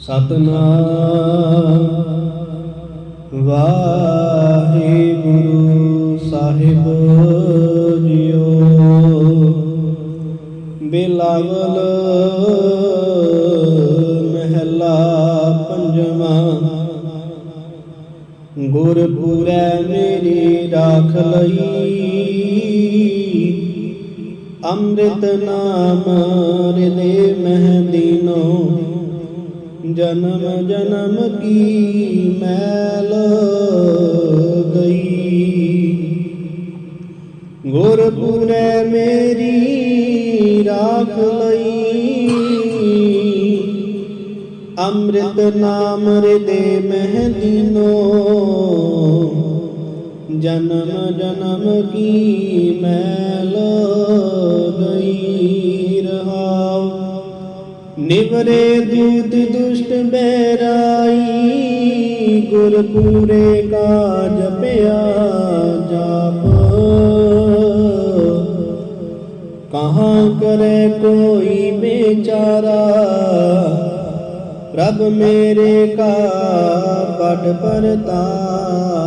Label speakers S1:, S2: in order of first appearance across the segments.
S1: ਸਤਨਾਮ। ਵਾਹਿਗੁਰੂ ਸਾਹਿਬ ਜੀਓ। ਬਿਲਾਵਲ ਮਹਿਲਾ ਪੰਜਵਾਂ। ਗੁਰਪੂਰੈ ਮੇਰੀ ਰਾਖ ਲਈ। ਅੰਮ੍ਰਿਤ ਨਾਮ ਹਿਰਦੇ ਮਹਿ ਜਨਮ ਜਨਮ ਕੀ ਮੈਲ ਗਈ? ਗੁਰਪੁਰੇ ਮੇਰੀ ਰਾਖ ਲਈ। ਅੰਮ੍ਰਿਤ ਨਾਮ ਹਿਰਦੇ ਮਹਿਦੀਨੋ ਜਨਮ ਜਨਮ ਕੀ ਮੈਲ ਨਿਵਰੇ ਦੂਤ ਦੁਸ਼ਟ ਬਹਿਰਾਈ, ਗੁਰਪੂਰੇ ਕਾ ਜਪਿਆ ਜਾਪ। ਕਹਾਂ ਕਰੇ ਕੋਈ ਬੇਚਾਰਾ ਪ੍ਰਭ ਮੇਰੇ ਕਾ ਬੜ ਪ੍ਰਤਾਪ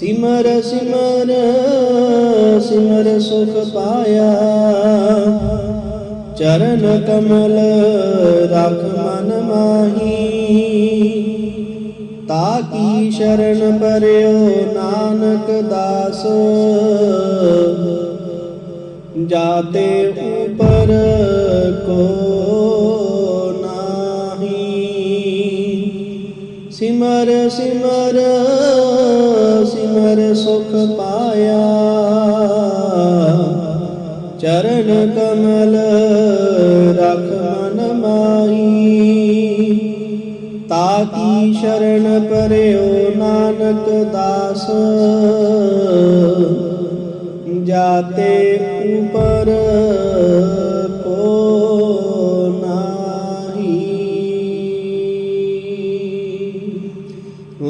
S1: ਸਿਮਰ ਸਿਮਰ ਸਿਮਰ ਸੁਖ ਪਾਇਆ। ਚਰਨ ਕਮਲ ਰਖ ਮਨ ਮਾਹੀ। ਤਾਕੀ ਸ਼ਰਨ ਪਰਿਓ ਨਾਨਕ ਦਾਸ। ਜਾਤੇ ਉਪਰ ਕੋ ਸਿਮਰ ਸਿਮਰ ਸਿਮਰ ਸੁਖ ਪਾਇਆ। ਚਰਨ ਕਮਲ ਰਖ ਮਨ ਮਾਈ ਤਾਕੀ ਸ਼ਰਨ ਪਰਿਓ ਨਾਨਕ ਦਾਸ। ਜਾਤੇ ਉਪਰ